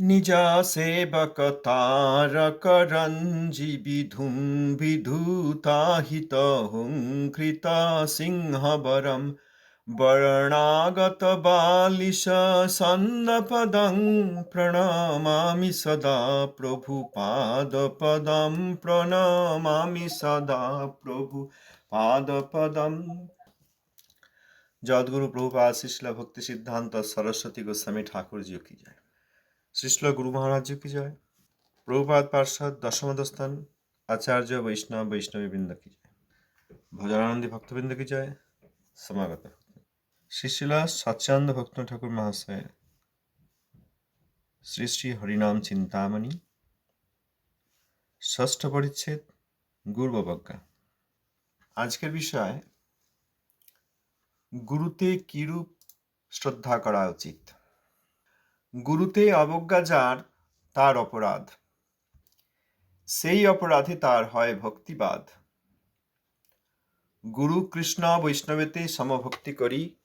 निजा सेवक तारक रञ्जि विधुं विधूताहितहुङ्कृता सिंहवरं वर्णागतबालिश सन्नपदं प्रणमामि सदा प्रभुपादपदं प्रणमामि सदा प्रभु पादपदम् जगद्गुरु प्रभुपाद शिष्ला भक्ति सिद्धांत सरस्वती गोस्वामी ठाकुर जी की जय শিশল গুরু মহারাজ কি জয় প্রভুপাদ পার্ষদ দশমদস্থান আচার্য বৈষ্ণব, বৈষ্ণবী বৃন্দ কি জয়। ভজনানন্দী ভক্তবৃন্দ কি জয়। সমাগত। শিশিলা সচ্চানন্দ ভক্ত ঠাকুর মহাশয়, শ্রী শ্রী হরিনাম চিন্তামণি, ষষ্ঠ পরিচ্ছেদ, গুরুবজ্ঞা। আজকের বিষয়, গুরুতে কিরূপ শ্রদ্ধা করা উচিত? গুরুতে অবজ্ঞা যার, তার অপরাধ। সেই অপরাধে তার হয় ভক্তিবাদ। গুরু কৃষ্ণ বৈষ্ণবেতে সমভক্তি করি,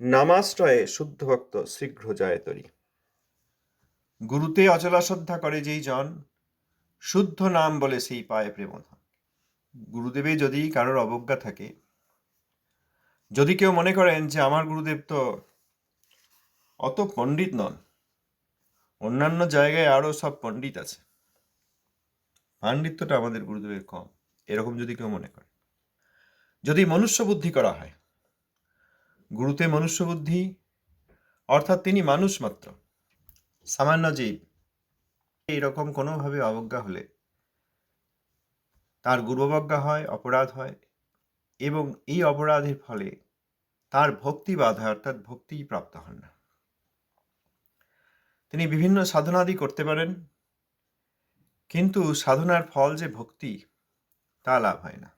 নামাশ্রয়ে শুদ্ধ ভক্ত শীঘ্র যায় তরি। গুরুতে অচলা শ্রদ্ধা করে যেই জন, শুদ্ধ নাম বলে সেই পায় প্রেমধন। গুরুদেবে যদি কারোর অবজ্ঞা থাকে, যদি কেউ মনে করেন যে আমার গুরুদেব তো অত পণ্ডিত নন। অন্যান্য জায়গায় আরও সব পণ্ডিত আছে। পাণ্ডিত্যটা আমাদের গুরুদেবের কম, এরকম যদি কেউ মনে করে। যদি মনুষ্য বুদ্ধি করা হয়, গুরুতে মনুষ্য বুদ্ধি অর্থাৎ তিনি মানুষ মাত্র, সামান্য জীব, এইরকম কোনোভাবে অবজ্ঞা হলে তার গুরুবজ্ঞা হয়, অপরাধ হয়, এবং এই অপরাধের ফলে তার ভক্তি বাধা, অর্থাৎ ভক্তিই প্রাপ্ত হন না। তিনি বিভিন্ন সাধনাদি করতে পারেন। কিন্তু সাধনার ফল যে ভক্তি, তা লাভ হয় না।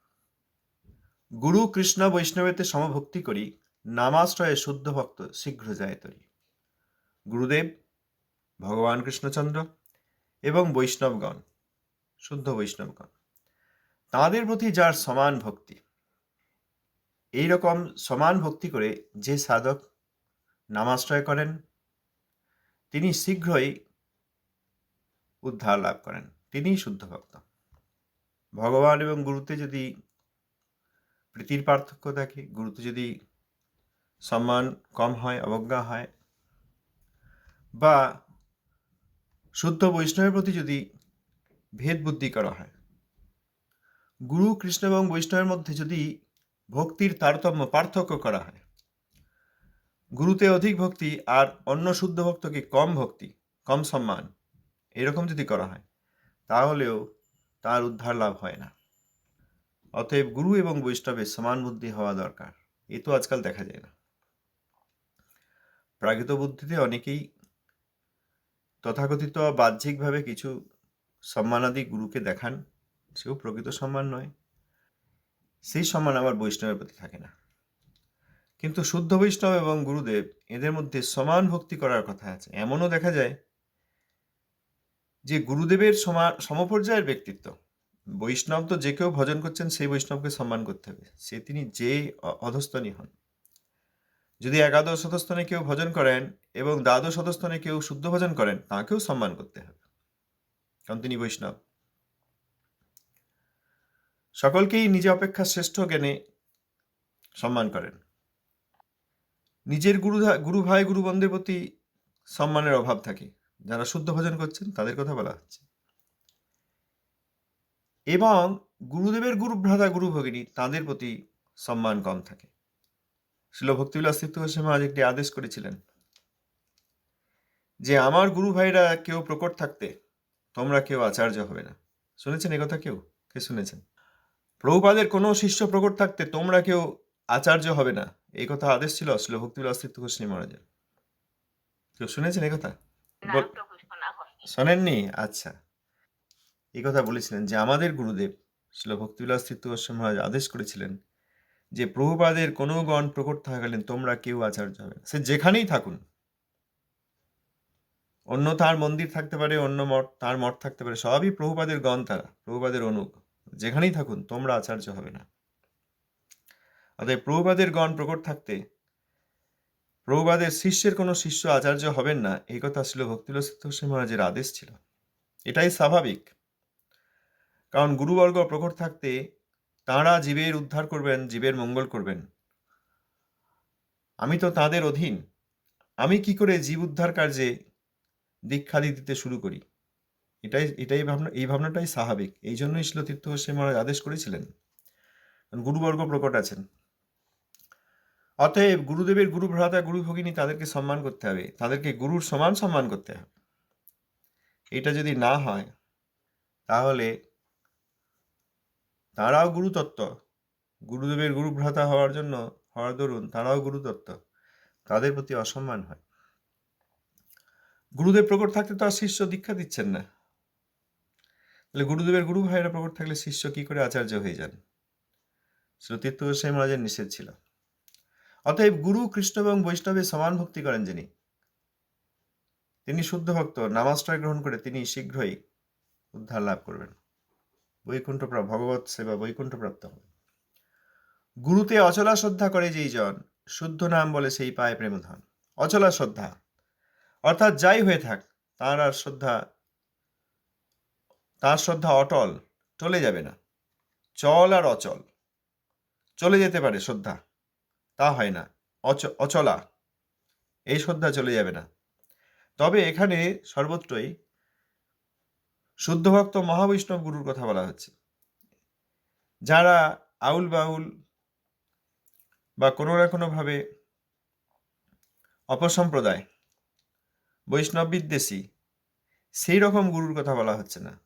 গুরু কৃষ্ণ বৈষ্ণবেতে সমভক্তি করি, নামাশ্রয়ে শুদ্ধ ভক্ত শীঘ্র যায় তরি। গুরুদেব, ভগবান কৃষ্ণচন্দ্র এবং বৈষ্ণবগণ, শুদ্ধ বৈষ্ণবগণ, তাঁদের প্রতি যার সমান ভক্তি এই রকম সমান ভক্তি করে যে সাধক নামাশ্রয় করেন তিনি শীঘ্রই উদ্ধার লাভ করেন। তিনিই শুদ্ধ ভক্ত। ভগবান এবং গুরুতে যদি প্রীতির পার্থক্য থাকে, গুরুতে যদি সম্মান কম হয়, অবজ্ঞা হয়, বা শুদ্ধ বৈষ্ণবের প্রতি যদি ভেদ বুদ্ধি করা হয়, গুরু, কৃষ্ণ এবং বৈষ্ণবের মধ্যে যদি ভক্তির তারতম্য, পার্থক্য করা হয় গুরুতে অধিক ভক্তি আর অন্য শুদ্ধ ভক্তকে কম ভক্তি, কম সম্মান, এরকম যদি করা হয়, তাহলেও তার উদ্ধার লাভ হয় না। অতএব গুরু এবং বৈষ্ণবের সমান বুদ্ধি হওয়া দরকার, এ তো আজকাল দেখা যায় না। প্রাকৃত বুদ্ধিতে অনেকেই তথাকথিত বাহ্যিকভাবে কিছু সম্মানাদি গুরুকে দেখান, সেও প্রকৃত সম্মান নয়। সেই সম্মান আবার বৈষ্ণবের প্রতি থাকে না। কিন্তু শুদ্ধ বৈষ্ণব এবং গুরুদেব এদের মধ্যে সমান ভক্তি করার কথা আছে। এমনও দেখা যায় যে গুরুদেবের সমান সমপর্যায়ের ব্যক্তিত্ব। বৈষ্ণব তো যে কেউ ভজন করছেন, সেই বৈষ্ণবকে সম্মান করতে হবে। সে তিনি যে অধস্তনী হন। যদি একাদশ সদস্থানে কেউ ভজন করেন এবং দ্বাদশ সদস্থানে কেউ শুদ্ধ ভজন করেন, তাকেও সম্মান করতে হবে। কারণ তিনি বৈষ্ণব। সকলকেই নিজে অপেক্ষা শ্রেষ্ঠ জ্ঞানে সম্মান করেন। নিজের গুরু গুরু ভাই, গুরু বন্ধের প্রতি সম্মানের অভাব থাকে। যারা শুদ্ধ ভজন করছেন, তাদের কথা বলা হচ্ছে। এবং গুরুদেবের গুরু ভ্রাতা, গুরু ভগিনী, তাদের প্রতি সম্মান কম থাকে। শিল ভক্তিবিলাস তীর্থ আজ একটি আদেশ করেছিলেন যে, আমার গুরু ভাইরা কেউ প্রকট থাকতে তোমরা কেউ আচার্য হবে না। শুনেছেন কথা কেউ? কে শুনেছেন? প্রভুপাদের কোনো শিষ্য প্রকট থাকতে তোমরা কেউ আচার্য হবে না। এই কথা আদেশ ছিল শ্রী ভক্তিবিলাস তীর্থ গোস্বামী মহারাজের কেউ শুনেছেন এই কথা? শোনেননি? আচ্ছা। এই কথা বলেছিলেন যে আমাদের গুরুদেব শিল ভক্তিবিলাস তীর্থ গোস্বামী মহারাজ আদেশ করেছিলেন যে প্রভুপাদের কোনো গণ প্রকট থাকাকালীন তোমরা কেউ আচার্য হবে সে যেখানেই থাকুন। অন্য তার মন্দির থাকতে পারে অন্য মঠ তার মঠ থাকতে পারে সবই প্রভুপাদের গণ তারা প্রভুপাদের অনুগ। যেখানেই থাকুন তোমরা আচার্য হবে না। অতএব প্রভুপাদের গণ প্রকট থাকতে প্রভুবাদের শিষ্যের কোনো শিষ্য আচার্য হবেন না, এই কথা ছিল ভক্তিলসিদ্ধ মহারাজের আদেশ ছিল। এটাই স্বাভাবিক। কারণ গুরুবর্গ প্রকট থাকতে তাঁরা জীবের উদ্ধার করবেন, জীবের মঙ্গল করবেন। আমি তো তাদের অধীন। আমি কি করে জীব উদ্ধার কার্যে দীক্ষাদি দিতে শুরু করি? এটাই এটাই ভাবনা, এই ভাবনাটাই স্বাভাবিক। এই জন্যই শিল তীর্থ গোস্বামী মহারাজ আদেশ করেছিলেন। গুরুবর্গ প্রকট আছেন। অতএব গুরুদেবের গুরু ভ্রাতা গুরু ভগিনী তাদেরকে সম্মান করতে হবে। তাদেরকে গুরুর সমান সম্মান করতে হবে। এটা যদি না হয়, তাহলে তারাও গুরুতত্ত্ব। গুরুদেবের গুরু ভ্রাতা হওয়ার জন্য, হওয়ার দরুন তারাও গুরুতত্ত্ব। তাদের প্রতি অসম্মান হয়। গুরুদেব প্রকট থাকতে তো আর শিষ্য দীক্ষা দিচ্ছেন না। তাহলে গুরুদেবের গুরু ভাইয়েরা প্রকট থাকলে শিষ্য কি করে আচার্য হয়ে যান? শ্রুতীর্থ গোস্বামী মহারাজের নিষেধ ছিল। অতএব গুরু, কৃষ্ণ এবং বৈষ্ণবের সমান ভক্তি করেন যিনি। তিনি শুদ্ধ ভক্ত নামাশ্রয় গ্রহণ করে তিনি শীঘ্রই উদ্ধার লাভ করবেন। বৈকুণ্ঠ প্রা- ভগবৎ সেবা বৈকুণ্ঠ প্রাপ্ত হবে গুরুতে অচলা শ্রদ্ধা করে যেই জন, শুদ্ধ নাম বলে সেই পায় প্রেমধন অচলা শ্রদ্ধা, অর্থাৎ যাই হয়ে থাক, তার আর শ্রদ্ধা, তার শ্রদ্ধা অটল, চলে যাবে না। চল আর অচল, চলে যেতে পারে শ্রদ্ধা। তা হয় না। অচ- অচলা। এই শ্রদ্ধা চলে যাবে না। তবে এখানে সর্বত্রই শুদ্ধ ভক্ত মহাবৈষ্ণব গুরুর কথা বলা হচ্ছে। যারা আউল বাউল বা কোনো না কোনোভাবে অপসম্প্রদায় বৈষ্ণব বিদ্বেষী সেই রকম গুরুর কথা বলা হচ্ছে না।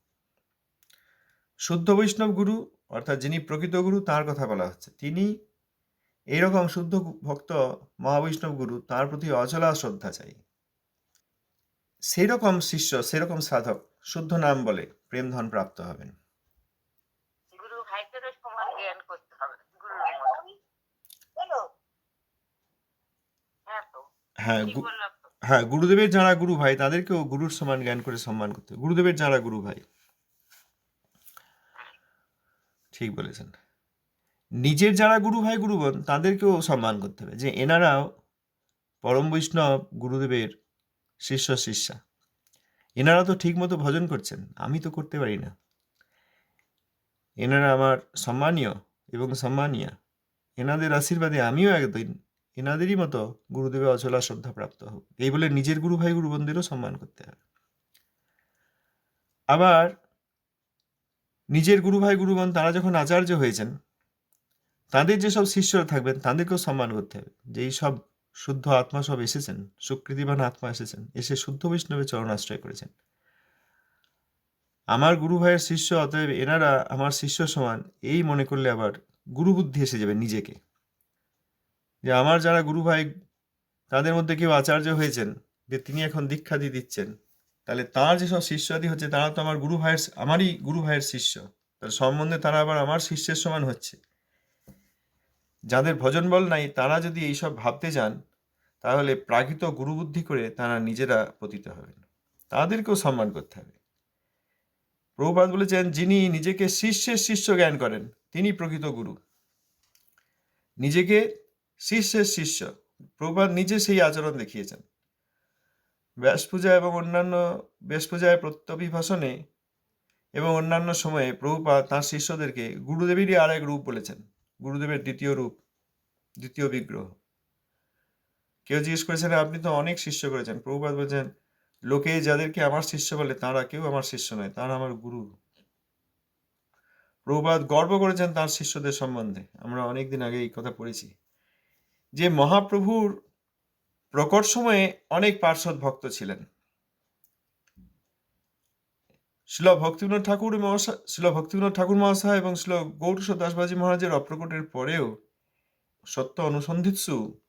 শুদ্ধ বৈষ্ণব গুরু, অর্থাৎ যিনি প্রকৃত গুরু, তার কথা বলা হচ্ছে। তিনি এইরকম শুদ্ধ ভক্ত মহাবৈষ্ণব গুরু তার প্রতি অচলা শ্রদ্ধা চাই। সেরকম শিষ্য সেরকম সাধক শুদ্ধ নাম বলে প্রেমধন প্রাপ্ত হবেন। হ্যাঁ হ্যাঁ হ্যাঁ গুরুদেবের যারা গুরু ভাই তাদেরকেও গুরুর সমান জ্ঞান করে সম্মান করতে গুরুদেবের যারা গুরু ভাই। ঠিক বলেছেন। নিজের যারা গুরু ভাই গুরুগণ তাদেরকেও সম্মান করতে হবে যে এনারাও পরম বৈষ্ণব গুরুদেবের শিষ্য, শিষ্যা। এনারা তো ঠিক মতো ভজন করছেন, আমি তো করতে পারি না। এনারা আমার সম্মানীয় এবং সম্মানীয়। এনাদের আশীর্বাদে আমিও একদিন এনাদেরই মতো গুরুদেবের অচলা শ্রদ্ধা প্রাপ্ত হোক এই বলে নিজের গুরু ভাই, গুরু বোনদেরও সম্মান করতে হবে। আবার নিজের গুরু ভাই গুরুগণ তারা যখন আচার্য হয়েছেন তাদের যেসব শিষ্যরা থাকবেন, তাদেরকেও সম্মান করতে হবে। যে সব শুদ্ধ আত্মা সব এসেছেন, সুকৃতিবান আত্মা এসেছেন, এসে শুদ্ধ বৈষ্ণবের চরণ আশ্রয় করেছেন। আমার গুরু ভাইয়ের শিষ্য, অতএব এনারা আমার শিষ্য সমান, এই মনে করলে আবার গুরু বুদ্ধি এসে যাবে নিজেকে। যে আমার যারা গুরু ভাই, তাদের মধ্যে কেউ আচার্য হয়েছেন, যে তিনি এখন দীক্ষা দিয়ে দিচ্ছেন, তাহলে তার যেসব শিষ্যাদি হচ্ছে, তারা তো আমার গুরু ভাইয়ের, আমারই গুরু ভাইয়ের শিষ্য। তার সম্বন্ধে তারা আবার আমার শিষ্যের সমান হচ্ছে। যাদের ভজন বল নাই, তারা যদি এইসব ভাবতে যান, তাহলে প্রাকৃত গুরুবুদ্ধি করে তারা নিজেরা পতিত হবেন। তাদেরকেও সম্মান করতে হবে। প্রভুপাত বলেছেন, যিনি নিজেকে শিষ্যের শিষ্য জ্ঞান করেন, তিনি প্রকৃত গুরু। নিজেকে শিষ্যের শিষ্য। প্রভুপাত নিজে সেই আচরণ দেখিয়েছেন। ব্যাস পূজা এবং অন্যান্য ব্যাস পূজায় প্রত্যভিভাষণে এবং অন্যান্য সময়ে প্রভুপাত তাঁর শিষ্যদেরকে গুরুদেবেরই আর এক রূপ বলেছেন। গুরুদেবের দ্বিতীয় রূপ দ্বিতীয় বিগ্রহ। কেউ জিজ্ঞেস করেছেন, আপনি তো অনেক শিষ্য করেছেন। প্রভুপাত বলছেন, লোকে যাদেরকে আমার শিষ্য বলে, তারা কেউ আমার শিষ্য নয়, তারা আমার গুরু। প্রভুপাত গর্ব করেছেন তার শিষ্যদের সম্বন্ধে। আমরা অনেকদিন আগে এই কথা পড়েছি যে মহাপ্রভুর প্রকট সময়ে অনেক পার্শ্বদ ভক্ত ছিলেন। শিল ভক্তিবিনোদ ঠাকুর মহাশয়, শিল ভক্তিবিনোদ ঠাকুর মহাশয় এবং শিল গৌরস দাসবাজি মহারাজের অপ্রকটের পরেও সত্য অনুসন্ধিৎসু?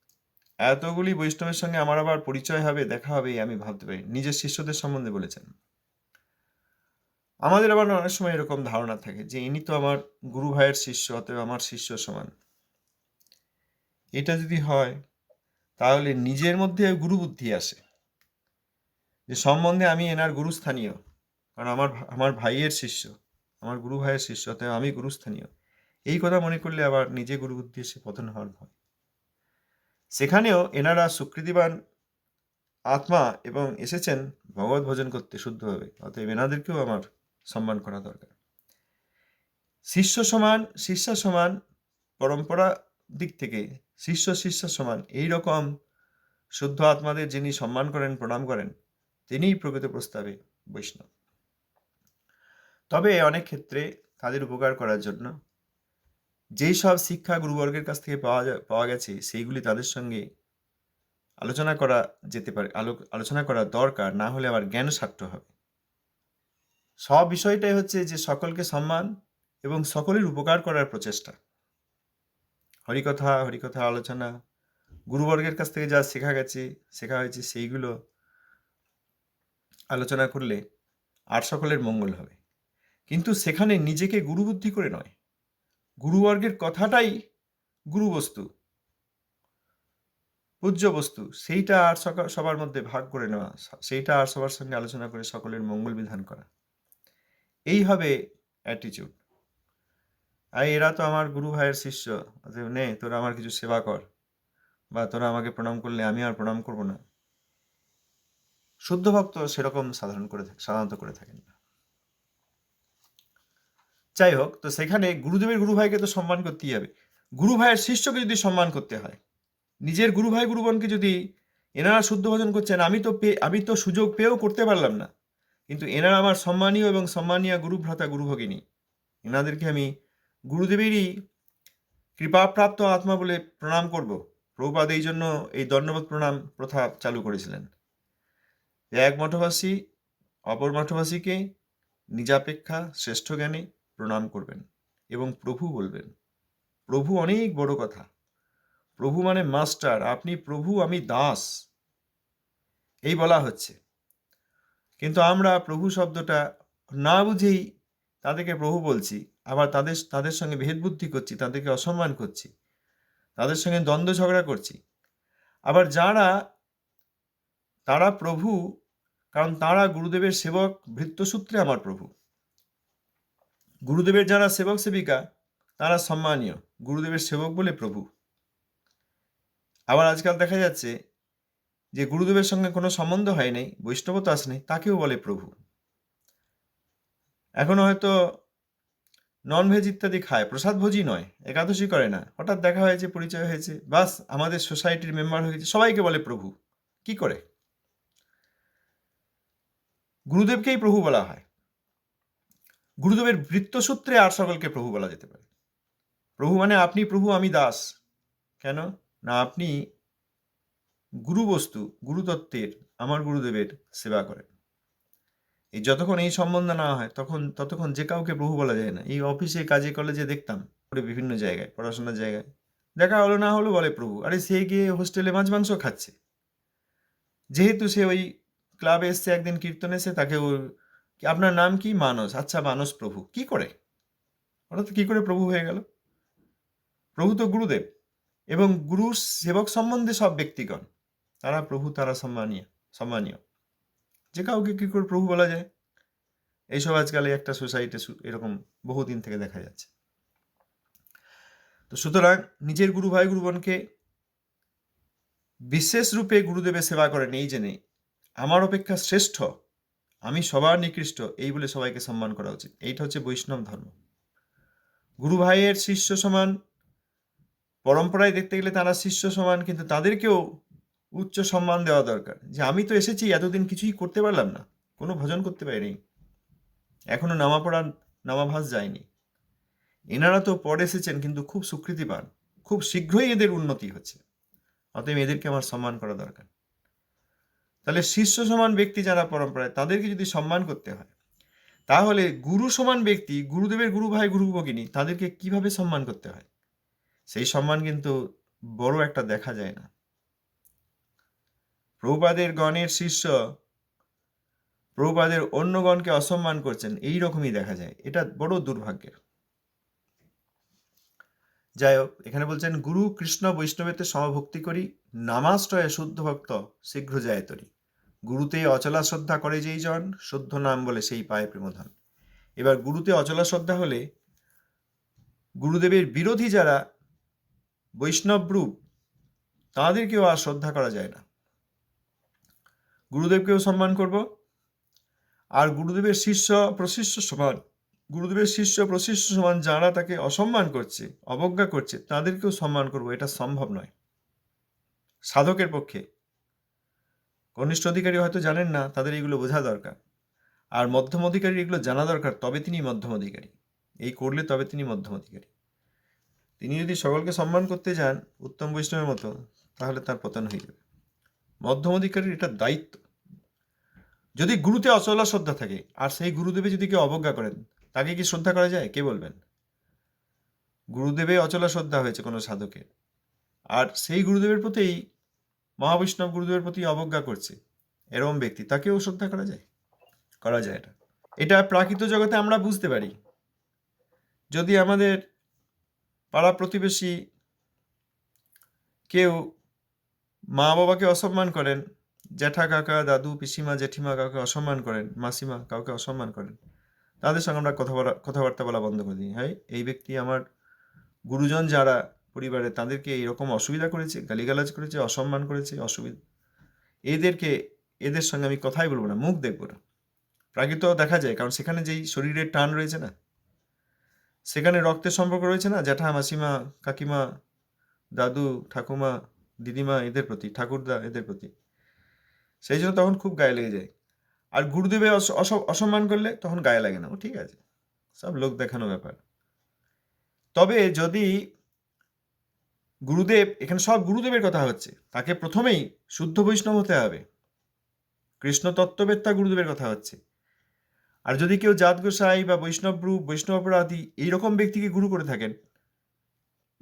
এতগুলি বৈষ্ণবের সঙ্গে আমার আবার পরিচয় হবে, দেখা হবে আমি ভাবতে পারি। নিজের শিষ্যদের সম্বন্ধে বলেছেন। আমাদের আবার অনেক সময় এরকম ধারণা থাকে যে, ইনি তো আমার গুরু ভাইয়ের শিষ্য, অতএব আমার শিষ্য সমান। এটা যদি হয়, তাহলে নিজের মধ্যে গুরু বুদ্ধি আসে। যে সম্বন্ধে আমি এনার গুরুস্থানীয়, কারণ আমার আমার ভাইয়ের শিষ্য, আমার গুরু ভাইয়ের শিষ্য, অতএব আমি গুরুস্থানীয়। এই কথা মনে করলে আবার নিজে গুরু উদ্দেশ্যে পতন হওয়ার ভয়। সেখানেও এনারা সুকৃতিবান আত্মা এবং এসেছেন ভগবত ভজন করতে শুদ্ধভাবে। অতএব এনাদেরকেও আমার সম্মান করা দরকার। শিষ্য সমান, শিষ্যা সমান, পরম্পরা দিক থেকে শিষ্য, শিষ্যা সমান, এই রকম শুদ্ধ আত্মাদের যিনি সম্মান করেন, প্রণাম করেন, তিনিই প্রকৃত প্রস্তাবে বৈষ্ণব। তবে অনেক ক্ষেত্রে তাদের উপকার করার জন্য যেই সব শিক্ষা গুরুবর্গের কাছ থেকে পাওয়া পাওয়া গেছে, সেইগুলি তাদের সঙ্গে আলোচনা করা যেতে পারে, আলো- আলোচনা করা দরকার, না হলে আবার জ্ঞান স্বার্থ হবে। সব বিষয়টাই হচ্ছে যে সকলকে সম্মান এবং সকলের উপকার করার প্রচেষ্টা। হরিকথা হরিকথা আলোচনা, গুরুবর্গের কাছ থেকে যা শেখা গেছে, শেখা হয়েছে, সেইগুলো আলোচনা করলে আর সকলের মঙ্গল হবে। কিন্তু সেখানে নিজেকে গুরুবুদ্ধি করে নয়। গুরুবর্গের কথাটাই গুরুবস্তু পূজ্য বস্তু সেইটা আর সবার মধ্যে ভাগ করে নেওয়া, সেইটা আর সবার সঙ্গে আলোচনা করে সকলের মঙ্গল বিধান করা। এই হবে অ্যাটিটিউড আর এরা তো আমার গুরু ভাইয়ের শিষ্য, অতএব নে, তোরা আমার কিছু সেবা কর, বা তোরা আমাকে প্রণাম করলে আমি আর প্রণাম করব না। শুদ্ধ ভক্ত সেরকম সাধারণ করে সাধারণত করে থাকেন না। যাই হোক, তো সেখানে গুরুদেবের গুরু ভাইকে তো সম্মান করতেই হবে। গুরু ভাইয়ের শিষ্যকে যদি সম্মান করতে হয়, নিজের গুরু ভাই গুরুবনকে যদি এনারা শুদ্ধ ভজন করছেন, আমি তো পে আমি তো সুযোগ পেয়েও করতে পারলাম না। কিন্তু এনারা আমার সম্মানীয় এবং সম্মানীয় গুরু ভ্রাতা গুরু ভগিনী এনাদেরকে আমি গুরুদেবেরই কৃপাপ্রাপ্ত আত্মা বলে প্রণাম করব। প্রভুপাদ এই জন্য এই দণ্ডবোধ প্রণাম প্রথা চালু করেছিলেন। এক মঠবাসী, অপর মঠবাসীকে নিজাপেক্ষা, শ্রেষ্ঠ জ্ঞানে প্রণাম করবেন এবং প্রভু বলবেন। প্রভু অনেক বড় কথা। প্রভু মানে মাস্টার, আপনি প্রভু, আমি দাস। এই বলা হচ্ছে। কিন্তু আমরা প্রভু শব্দটা না বুঝেই তাদেরকে প্রভু বলছি, আবার তাদের তাদের সঙ্গে ভেদ বুদ্ধি করছি, তাদেরকে অসম্মান করছি, তাদের সঙ্গে দ্বন্দ্ব ঝগড়া করছি। আবার যারা, তারা প্রভু, কারণ তারা গুরুদেবের সেবক, ভৃত্যসূত্রে আমার প্রভু। গুরুদেবের যারা সেবক সেবিকা, তারা সম্মানীয়। গুরুদেবের সেবক বলে প্রভু। আবার আজকাল দেখা যাচ্ছে যে গুরুদেবের সঙ্গে কোনো সম্বন্ধ হয় নাই বৈষ্ণবতা আস নেই তাকেও বলে প্রভু। এখনও হয়তো নন ভেজ ইত্যাদি খায়, প্রসাদ ভোজই নয়, একাদশী করে না। হঠাৎ দেখা হয়েছে, পরিচয় হয়েছে, বাস আমাদের সোসাইটির মেম্বার হয়েছে সবাইকে বলে প্রভু। কি করে? গুরুদেবকেই প্রভু বলা হয়। গুরুদেবের বৃত্তসূত্রে আর সকলকে প্রভু বলা যেতে পারে। প্রভু মানে আপনি, প্রভু আমি দাস। কেন? না, আপনি গুরু বস্তু গুরুতত্ত্বের আমার গুরুদেবের সেবা করেন। এই যতক্ষণ এই সম্বন্ধ না হয়, তখন, ততক্ষণ যে কাউকে প্রভু বলা যায় না। এই অফিসে, কাজে, কলেজে দেখতাম বিভিন্ন জায়গায়, পড়াশোনার জায়গায়। দেখা হলো, না হলো বলে প্রভু, আরে সে গিয়ে হোস্টেলে মাছ, মাংস খাচ্ছে। যেহেতু সে ওই ক্লাবে এসছে, একদিন কীর্তন এসে তাকে ওর আপনার নাম কি? মানস। আচ্ছা মানস প্রভু। কি করে? হঠাৎ কি করে প্রভু হয়ে গেল? প্রভু তো গুরুদেব এবং গুরুর সেবক সম্বন্ধে সব ব্যক্তিগণ। তারা প্রভু, তারা সম্মানীয় সম্মানীয়। যে কাউকে কি করে প্রভু বলা যায়? এইসব আজকাল একটা সোসাইটি এরকম বহুদিন থেকে দেখা যাচ্ছে। তো সুতরাং নিজের গুরু, ভাই গুরুগণকে বিশেষ রূপে গুরুদেবের সেবা করেন, এই জেনে আমার অপেক্ষা শ্রেষ্ঠ আমি সবার নিকৃষ্ট, এই বলে সবাইকে সম্মান করা উচিত। এইটা হচ্ছে বৈষ্ণব ধর্ম। গুরু ভাইয়ের শিষ্য সমান, পরম্পরায় দেখতে গেলে তারা শিষ্য সমান, কিন্তু তাদেরকেও উচ্চ সম্মান দেওয়া দরকার। যে আমি তো এসেছি, এতদিন কিছুই করতে পারলাম না। কোনো ভজন করতে পারিনি। এখনও নামা পড়া নামাভাস যায়নি। এনারা তো পরে এসেছেন, কিন্তু খুব স্বীকৃতি পান। খুব শীঘ্রই এদের উন্নতি হচ্ছে। অতএব এদেরকে আমার সম্মান করা দরকার। তাহলে শিষ্য সমান ব্যক্তি যারা পরম্পরায়, তাদেরকে যদি সম্মান করতে হয়, তাহলে গুরু সমান ব্যক্তি, গুরুদেবের গুরু ভাই, গুরু ভগিনী, তাদেরকে কীভাবে সম্মান করতে হয়? সেই সম্মান কিন্তু বড় একটা দেখা যায় না। প্রভুপাদের গণের শিষ্য, প্রভুপাদের অন্য গণকে অসম্মান করছেন, এই রকমই দেখা যায়। এটা বড় দুর্ভাগ্যের। যাই হোক, এখানে বলছেন, গুরু কৃষ্ণ বৈষ্ণবেতে সমভক্তি করি, নামাশ্রয়ে শুদ্ধ ভক্ত শীঘ্র যায় তরি। গুরুতে অচলা শ্রদ্ধা করে যেই জন শুদ্ধ নাম বলে সেই পায় প্রেমধন এবার গুরুতে অচলা শ্রদ্ধা হলে গুরুদেবের বিরোধী যারা বৈষ্ণব রূপ তাঁদেরকেও আর শ্রদ্ধা করা যায় না। গুরুদেবকেও সম্মান করব। আর গুরুদেবের শিষ্য প্রশিষ্য সমান, গুরুদেবের শিষ্য প্রশিষ্য সমান যারা তাকে অসম্মান করছে, অবজ্ঞা করছে, তাদেরকেও সম্মান করব। এটা সম্ভব নয়। সাধকের পক্ষে কনিষ্ঠ অধিকারী হয়তো জানেন না, তাদের এগুলো বোঝা দরকার। আর মধ্যম অধিকারী এগুলো জানা দরকার, তবে তিনি মধ্যম অধিকারী। এই করলে তবে তিনি মধ্যম অধিকারী। তিনি যদি সকলকে সম্মান করতে যান, উত্তম বৈষ্ণবের মতো, তাহলে তার পতন হয়ে যাবে। মধ্যম অধিকারীর এটা দায়িত্ব। যদি গুরুতে অচলা শ্রদ্ধা থাকে, আর সেই গুরুদেবে যদি কেউ অবজ্ঞা করেন, তাকে কি শ্রদ্ধা করা যায়? কে বলবেন? গুরুদেবে অচলা শ্রদ্ধা হয়েছে কোনো সাধকের। আর সেই গুরুদেবের প্রতিই মহাবৈষ্ণব গুরুদেবের প্রতি অবজ্ঞা করছে। এরকম ব্যক্তি, তাকেও শ্রদ্ধা করা যায়? করা যায় এটা। এটা প্রাকৃত জগতে আমরা বুঝতে পারি। যদি আমাদের পাড়া প্রতিবেশী কেউ মা বাবাকে অসম্মান করেন, জ্যাঠা কাকা, দাদু, পিসিমা, জেঠিমা কাউকে অসম্মান করেন, মাসিমা কাউকে অসম্মান করেন, তাদের সঙ্গে আমরা কথা বলা কথাবার্তা বলা বন্ধ করে দিই। হ্যাঁ এই ব্যক্তি আমার গুরুজন যারা পরিবারে তাদেরকে এইরকম অসুবিধা করেছে, গালিগালাজ করেছে, অসম্মান করেছে, অসুবিধা। এদেরকে, এদের সঙ্গে আমি কথাই বলব না, মুখ দেখব না। প্রাকৃত দেখা যায়, কারণ সেখানে যেই শরীরের টান রয়েছে না, সেখানে রক্তের সম্পর্ক রয়েছে না, জ্যাঠা, মাসিমা, কাকিমা, দাদু, ঠাকুমা, দিদিমা এদের প্রতি, ঠাকুরদা এদের প্রতি। সেই জন্য তখন খুব গায়ে লেগে যায়। আর গুরুদেবে অস- অস- অসম্মান করলে তখন গায়ে লাগে না, ও ঠিক আছে, সব লোক দেখানো ব্যাপার। তবে যদি গুরুদেব, এখানে সব গুরুদেবের কথা হচ্ছে। তাকে প্রথমেই শুদ্ধ বৈষ্ণব হতে হবে। কৃষ্ণ তত্ত্ববেত্তা গুরুদেবের কথা হচ্ছে। আর যদি কেউ জাত গোসাই বা বৈষ্ণব রূপ, বৈষ্ণব অপরাধী, এইরকম ব্যক্তিকে গুরু করে থাকেন,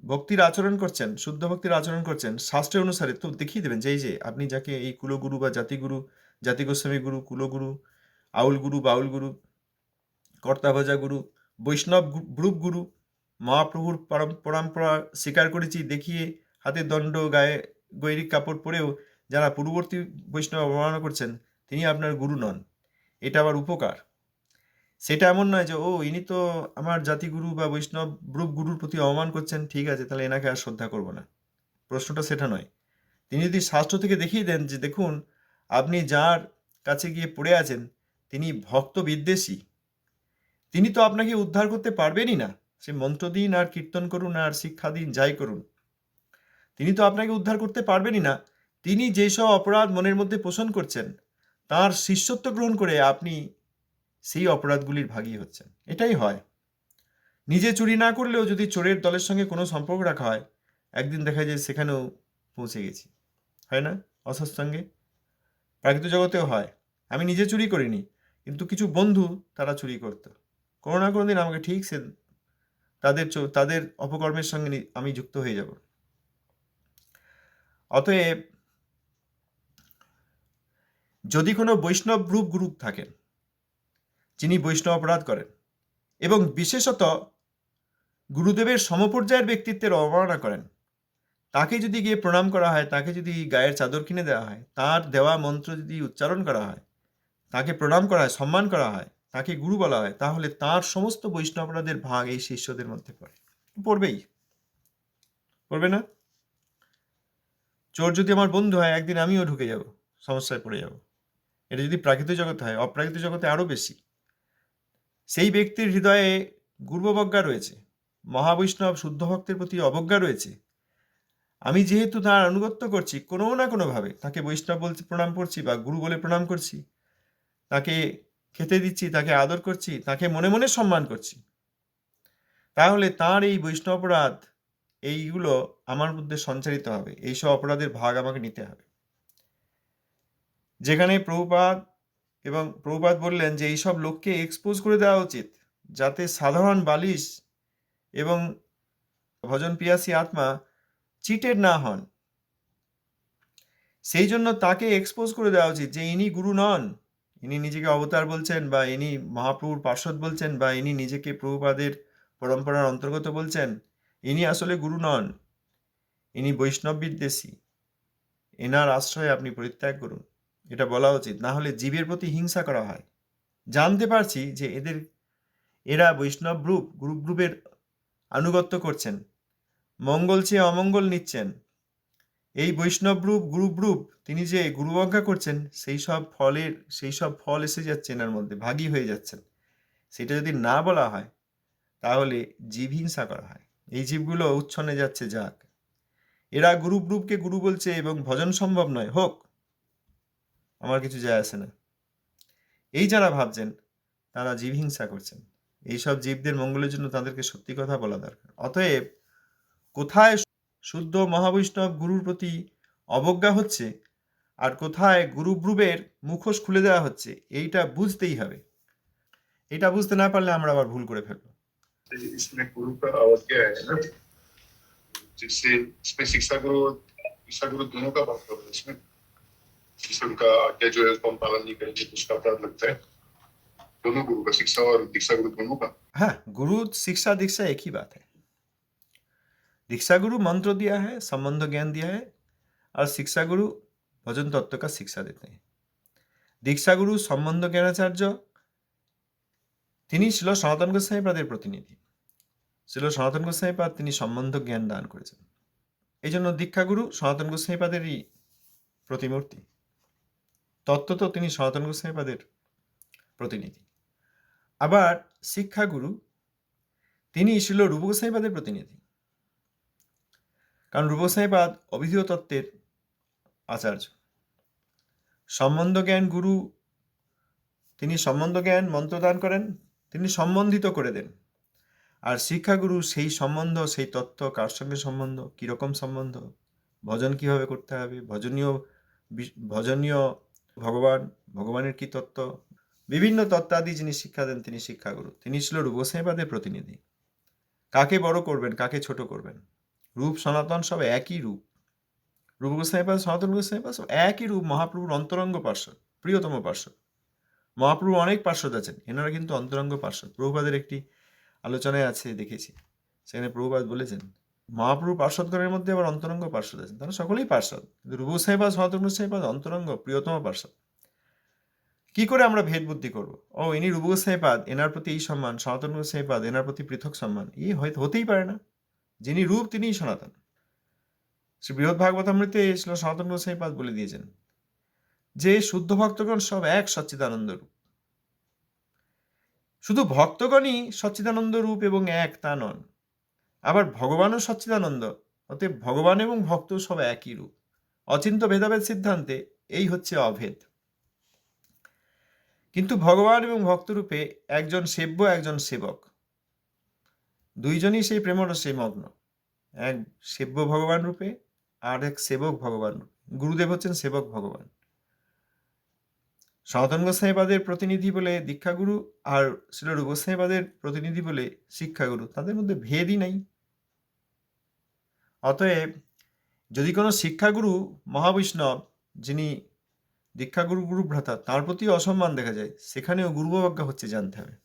ভক্তির আচরণ করছেন, শুদ্ধ ভক্তির আচরণ করছেন, শাস্ত্রের অনুসারে তো দেখিয়ে দেবেন যে যে আপনি যাকে এই কুলগুরু বা জাতিগুরু জাতি গোস্বামী গুরু, কুলগুরু, আউল গুরু, বাউল গুরু, কর্তাভজা গুরু, বৈষ্ণব গু- রূপ গুরু মহাপ্রভুর পরম- পরম্পরা স্বীকার করেছি, দেখিয়ে হাতে দণ্ড, গায়ে গৈরিক কাপড় পরেও যারা পূর্ববর্তী বৈষ্ণব অবমাননা করছেন, তিনি আপনার গুরু নন। এটা আবার উপকার। সেটা এমন নয় যে, ও, ইনি তো আমার জাতিগুরু বা বৈষ্ণব রূপ গুরুর প্রতি অপমান করছেন, ঠিক আছে, তাহলে এনাকে আর শ্রদ্ধা করব না। প্রশ্নটা সেটা নয়। তিনি যদি শাস্ত্র থেকে দেখিয়ে দেন যে, দেখুন, আপনি যার কাছে গিয়ে পড়ে আছেন, তিনি ভক্ত বিদ্বেষী তিনি তো আপনাকে উদ্ধার করতে পারবেনই না। সে মন্ত্র দিন আর কীর্তন করুন আর শিক্ষা দিন, যাই করুন। তিনি তো আপনাকে উদ্ধার করতে পারবেনই না। তিনি যেসব অপরাধ মনের মধ্যে পোষণ করছেন, তার শিষ্যত্ব গ্রহণ করে আপনি সেই অপরাধগুলির ভাগী হচ্ছেন। এটাই হয়। নিজে চুরি না করলেও যদি চোরের দলের সঙ্গে কোনো সম্পর্ক রাখা হয়, একদিন দেখা যায় সেখানেও পৌঁছে গেছি। হয় না? অসৎসঙ্গে প্রাকৃত জগতেও হয়। আমি নিজে চুরি করিনি, কিন্তু কিছু বন্ধু তারা চুরি করতো। কোনো না কোনো দিন আমাকে ঠিক সে তাদের তাদের অপকর্মের সঙ্গে আমি যুক্ত হয়ে যাব। অতএব যদি কোনো বৈষ্ণব রূপ গুরু থাকেন, যিনি বৈষ্ণব অপরাধ করেন, এবং বিশেষত গুরুদেবের সমপর্যায়ের ব্যক্তিত্বের অবমাননা করেন, তাকে যদি গিয়ে প্রণাম করা হয়, তাকে যদি গায়ের চাদর কিনে দেওয়া হয়, তার দেওয়া মন্ত্র যদি উচ্চারণ করা হয়, তাকে প্রণাম করা হয়, সম্মান করা হয় তাকে গুরু বলা হয়, তাহলে তার সমস্ত বৈষ্ণব অপরাধের ভাগ এই শিষ্যদের মধ্যে পড়ে। পড়বেই। পড়বে না? চোর যদি আমার বন্ধু হয়, একদিন আমিও ঢুকে যাব, সমস্যায় পড়ে যাব। এটা যদি প্রাকৃত জগতে হয়, অপ্রাকৃত জগতে আরও বেশি। সেই ব্যক্তির হৃদয়ে গুরুবজ্ঞা রয়েছে, মহাবৈষ্ণব শুদ্ধ ভক্তের প্রতি অবজ্ঞা রয়েছে। আমি যেহেতু তার আনুগত্য করছি, কোনো না কোনোভাবে তাকে বৈষ্ণব বলতে প্রণাম করছি বা গুরু বলে প্রণাম করছি, তাকে খেতে দিচ্ছি, তাকে আদর করছি, তাকে মনে মনে সম্মান করছি। তাহলে তার এই বৈষ্ণব অপরাধ, এইগুলো আমার মধ্যে সঞ্চারিত হবে। এইসব অপরাধের ভাগ আমাকে নিতে হবে। যেখানে প্রভুপাদ এবং প্রভুপাদ বললেন যে, এইসব লোককে এক্সপোজ করে দেওয়া উচিত, যাতে সাধারণ বালিশ এবং ভজন পিয়াসী আত্মা চিটেড না হন। সেই জন্য তাকে এক্সপোজ করে দেওয়া উচিত যে, ইনি গুরু নন। ইনি নিজেকে অবতার বলছেন বা ইনি মহাপ্রভুর পার্শ্বদ বলছেন বা ইনি নিজেকে প্রভুপাদের পরম্পরার অন্তর্গত বলছেন, ইনি আসলে গুরু নন। ইনি বৈষ্ণব বিদ্বেষী এনার আশ্রয়ে আপনি পরিত্যাগ করুন। এটা বলা উচিত। না হলে জীবের প্রতি হিংসা করা হয়। জানতে পারছি যে এদের, এরা বৈষ্ণব গ্রুপ গ্রুপ গ্রুপের আনুগত্য করছেন। মঙ্গল চেয়ে অমঙ্গল নিচ্ছেন। এই বৈষ্ণব রূপ, গুরুব রূপ তিনি যে গুরুবজ্ঞা করছেন, সেই সব ফলের, সেই সব ফল এসে যাচ্ছে এনার মধ্যে, ভাগী হয়ে যাচ্ছেন। সেটা যদি না বলা হয়, তাহলে জীব হিংসা করা হয়। এই জীবগুলো উচ্ছনে যাচ্ছে, যাক। এরা গুরুব রূপকে গুরু বলছে এবং ভজন সম্ভব নয়, হোক। আমার কিছু যায় আসে না। এই যারা ভাবছেন, তারা জীব হিংসা করছেন। এইসব জীবদের মঙ্গলের জন্য তাদেরকে সত্যি কথা বলা দরকার। অতএব কোথায় শুদ্ধ মহাবৈষ্ণব গুরুর প্রতি অবজ্ঞা হচ্ছে আর কোথায় গুরুব্রুবের মুখোশ খুলে দেওয়া হচ্ছে এইটা বুঝতেই হবে এটা বুঝতে না পারলে আমরা আবার ভুল করে ফেলবো इसमें गुरु का अवज्ञा है ना जिससे इसमें शिक्षा गुरु शिक्षा गुरु दोनों का बात है इसमें जिससे उनका आज्ञा जो है उसको हम पालन नहीं करेंगे तो उसका अपराध लगता है दोनों गुरु का शिक्षा और दीक्षा गुरु दोनों का हाँ गुरु शिक्षा दीक्षा एक ही बात है दीक्षा गुरु मंत्र दिया है संबंध ज्ञान दिया है और शिक्षा गुरु भजन तत्व का शिक्षा देते हैं দীক্ষা গুরু সম্বন্ধ জ্ঞানাচার্য তিনি ছিল সনাতন গোস্বামীপাদের প্রতিনিধি ছিল সনাতন গোস্বামীপাদ তিনি সম্বন্ধ জ্ঞান দান করেছেন এই জন্য দীক্ষাগুরু সনাতন গোস্বামীপাদেরই প্রতিমূর্তি তত্ত্বত তিনি সনাতন গোস্বামীপাদের প্রতিনিধি আবার শিক্ষাগুরু তিনি ছিল রূপ গোস্বামীপাদের প্রতিনিধি কারণ রূপ গোস্বামীপাদ অবিধীয় তত্ত্বের আচার্য। সম্বন্ধ জ্ঞান গুরু, তিনি সম্বন্ধ জ্ঞান মন্ত্রদান করেন, তিনি সম্বন্ধিত করে দেন। আর শিক্ষাগুরু সেই সম্বন্ধ, সেই তত্ত্ব, কার সঙ্গে সম্বন্ধ, কীরকম সম্বন্ধ, ভজন কীভাবে করতে হবে, ভজনীয় ভজনীয় ভগবান, ভগবানের কি তত্ত্ব, বিভিন্ন তত্ত্বাদি যিনি শিক্ষা দেন, তিনি শিক্ষাগুরু। তিনি ছিল রূপসাইবাদের প্রতিনিধি। কাকে বড় করবেন, কাকে ছোট করবেন? রূপ, সনাতন সব একই রূপ। রূপ গোস্বাইপাদ সনাতন গোস্বাইপাদ সব একই রূপ, মহাপ্রভুর অন্তরঙ্গ পার্শ্বদ, প্রিয়তম পার্শ্বদ। মহাপ্রভু অনেক পার্শ্বদ আছেন, এনারা কিন্তু অন্তরঙ্গ পার্শ্বদ। প্রভুপাদের একটি আলোচনায় আছে, দেখেছি। সেখানে প্রভুপাদ বলেছেন, মহাপ্রভু পার্শ্বদগণের মধ্যে আবার অন্তরঙ্গ পার্শ্বদ আছেন। তারা সকলেই পার্শ্বদ। কিন্তু রূপ সাহেবাদ সনাতন গোস্বাইপাদ অন্তরঙ্গ, প্রিয়তম পার্শ্বদ। কি করে আমরা ভেদ বুদ্ধি করব? ও, ইনি রূপ গোস্বাইপাদ এনার প্রতি এই সম্মান সনাতন গোস্বাইপাদ এনার প্রতি পৃথক সম্মান এই হয়তো হতেই পারে না। যিনি রূপ, তিনিই সনাতন। শ্রী বৃহৎ ভাগবতামৃতে ছিল সনাতন গোস্বাইপাদ বলে দিয়েছেন, যে শুদ্ধ ভক্তগণ সব এক সচ্চিদানন্দ রূপ। শুধু ভক্তগণই সচ্চিদানন্দ রূপ এবং এক তা নন, আবার ভগবানও সচ্চিদানন্দ, অতএব ভগবান এবং ভক্ত সব একই রূপ। অচিন্ত ভেদাভেদ সিদ্ধান্তে এই হচ্ছে অভেদ। কিন্তু ভগবান এবং ভক্তরূপে একজন সেব্য, একজন সেবক। দুইজনই সেই প্রেমরসে মগ্ন। এক সেব্য ভগবান রূপে, আর এক সেবক ভগবান গুরুদেব হচ্ছেন সেবক ভগবান। সনাতন গোস্বাইবাদের প্রতিনিধি বলে দীক্ষাগুরু, আর শিল গোস্বাইবাদের প্রতিনিধি বলে শিক্ষাগুরু। তাদের মধ্যে ভেদই নাই। অতএব যদি কোনো শিক্ষাগুরু মহাবৈষ্ণব, যিনি দীক্ষাগুরু গুরু ভ্রাতা তার প্রতি অসম্মান দেখা যায়, সেখানেও গুরুবাজ্ঞা হচ্ছে জানতে হবে।